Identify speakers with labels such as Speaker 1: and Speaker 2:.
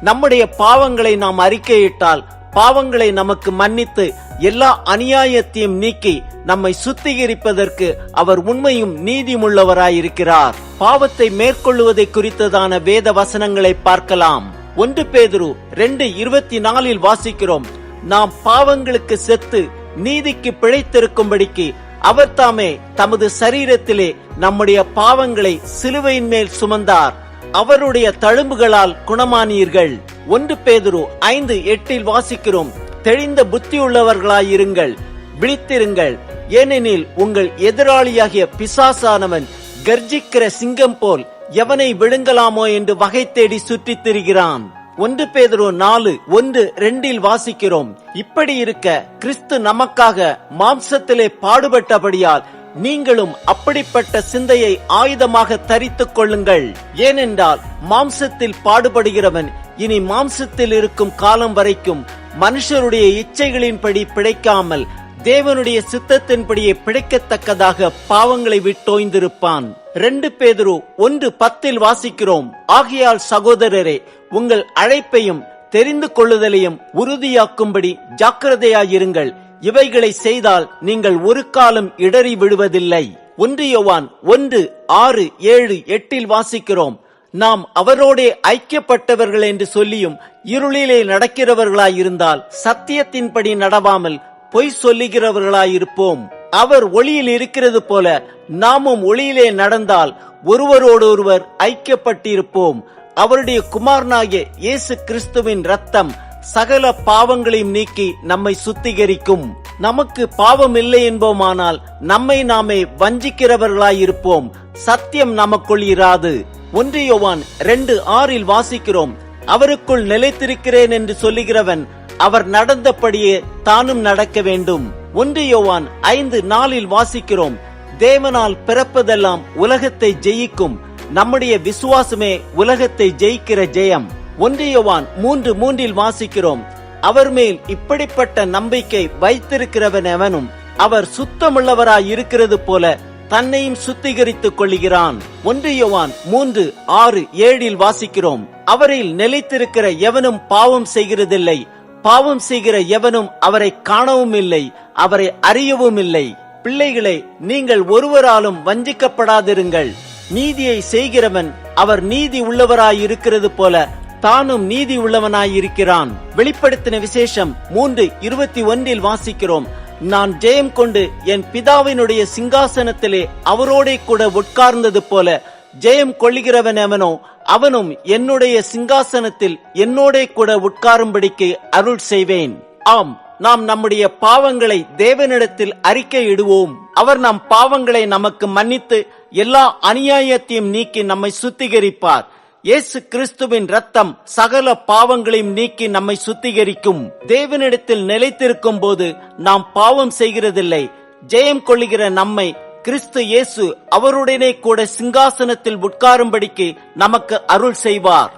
Speaker 1: நம்முடைய பாவங்களை நாம் அறிக்கையிட்டால் பாவங்களை நமக்கு மன்னித்து எல்லா அநியாயத்தையும் நீக்கி நம்மை சுத்திகரிப்பதற்கு அவர் உண்மையும் நீதிமுள்ளவராயிருக்கிறார். பாவத்தை மேற்கொள்ளுவதை குறித்ததான வேத வசனங்களை பார்க்கலாம். ஒன்று பேதுரு ரெண்டு இருபத்தி நாலில் வாசிக்கிறோம். நாம் பாவங்களுக்கு செத்து நீதிக்கு பிழைத்திருக்கும்படிக்கு அவர் தாமே தமது சரீரத்திலே நம்முடைய பாவங்களை சிலுவையின் மேல் சுமந்தார். அவருடைய தழும்புகளால் குணமானீர்கள். ஒன்று பேதுரு ஐந்து எட்டில் வாசிக்கிறோம். தெளிந்த புத்தியுள்ளவர்களாயிருங்கள். விழித்திருங்கள். ஏனெனில் உங்கள் எதிராளியாகிய பிசாசானவன் கர்ஜிக்கிற சிங்கம் போல் எவனை விழுங்கலாமோ என்று வகை தேடி சுற்றித் திரிகிறான் ஒன்று பேதுரு நாலு ஒன்று ரெண்டில் வாசிக்கிறோம். இப்படி இருக்க கிறிஸ்து நமக்காக மாம்சத்திலே பாடுபட்டபடியால் நீங்களும் அப்படிப்பட்ட சிந்தையை ஆயுதமாக தரித்துக் கொள்ளுங்கள். ஏனென்றால் மாம்சத்தில் பாடுபடுகிறவன் இனி மாம்சத்தில் இருக்கும் காலம் வரைக்கும் மனுஷருடைய இச்சைகளின்படி பிழைக்காமல் தேவனுடைய சித்தத்தின்படியே பிழைக்கத்தக்கதாக பாவங்களை விட்டோய்ந்திருப்பான். ரெண்டு பேதுரு ஒன்று பத்தில் வாசிக்கிறோம். ஆகையால் சகோதரரே உங்கள் அழைப்பையும் தெரிந்து கொள்ளுதலையும் உறுதியாக்கும்படி ஜாக்கிரதையாயிருங்கள். இவைகளை செய்தால் நீங்கள் ஒரு காலம் இடறி விடுவதில்லை. ஒன்று யோவான் ஒன்று ஆறு ஏழு எட்டில் வாசிக்கிறோம். நாம் அவரோடே ஐக்கியப்பட்டவர்கள் என்று சொல்லியும் இருளிலே நடக்கிறவர்களாயிருந்தால் சத்தியத்தின்படி நடவாமல் பொய் சொல்லுகிறவர்களாயிருப்போம். அவர் ஒளியில் இருக்கிறது போல நாமும் ஒளியிலே நடந்தால் ஒருவரோடொருவர் ஐக்கியப்பட்டிருப்போம். அவருடைய குமாரனாகிய இயேசு கிறிஸ்துவின் ரத்தம் சகல பாவங்களையும் நீக்கி நம்மை சுத்திகரிக்கும். நமக்கு பாவம் இல்லை என்போமானால் நம்மை நாமே வஞ்சிக்கிறவர்களாயிருப்போம். சத்தியம் நமக்குள் இராது. ஒன்று யோவான் ரெண்டு ஆறில் வாசிக்கிறோம். அவருக்குள் நிலைத்திருக்கிறேன் என்று சொல்லுகிறவன் அவர் நடந்தபடியே தானும் நடக்க வேண்டும். ஒன்று யோவான் ஐந்து நாளில் வாசிக்கிறோம். தேவனால் பிறப்பதெல்லாம் உலகத்தை ஜெயிக்கும். நம்முடைய விசுவாசமே உலகத்தை ஜெயிக்கிற ஜெயம். ஒன்று யோவான் மூன்று மூன்றில் வாசிக்கிறோம். அவர் மேல் இப்படிப்பட்ட நம்பிக்கை வைத்திருக்கிறவன் எவனும் அவர் சுத்தமுள்ளவராய் இருக்கிறது போல தன்னையும் சுத்திகரித்துக் கொள்கிறான் ஒன்று யோவான் மூன்று ஆறு ஏழில் வாசிக்கிறோம். அவரில் நிலைத்திருக்கிற எவனும் பாவம் செய்கிறதில்லை. பாவம் செய்கிற எவனும் அவரை காணவும் இல்லை அவரை அறியவும் இல்லை பிள்ளைகளை நீங்கள் ஒருவராலும் வஞ்சிக்கப்படாதிருங்கள். நீதியை செய்கிறவன் அவர் நீதி உள்ளவராய் இருக்கிறது போல தானும் நீதி உள்ளவனாயிருக்கிறான் வெளிப்படுத்தின விசேஷம் மூன்று இருபத்தி ஒன்றில் வாசிக்கிறோம். நான் ஜெயம் கொண்டு என் பிதாவினுடைய சிங்காசனத்திலே அவரோடே கூட உட்கார்ந்தது போல ஜெயம் கொள்ளுகிறவன் எவனோ அவனும் என்னுடைய சிங்காசனத்தில் என்னோடே கூட உட்காரும்படிக்கு அருள் செய்வேன். ஆம் நாம் நம்முடைய பாவங்களை தேவனிடத்தில் அறிக்கையிடுவோம். அவர் நம் பாவங்களை நமக்கு மன்னித்து எல்லா அநியாயத்தையும் நீக்கி நம்மை சுத்திகரிப்பார். இயேசு கிறிஸ்துவின் ரத்தம் சகல பாவங்களையும் நீக்கி நம்மை சுத்திகரிக்கும். தேவனிடத்தில் நிலைத்திருக்கும் போது நாம் பாவம் செய்கிறதில்லை. ஜெயம் கொள்ளுகிற நம்மை கிறிஸ்து இயேசு அவருடனே கூட சிங்காசனத்தில் உட்காரும்படிக்கு நமக்கு அருள் செய்வார்.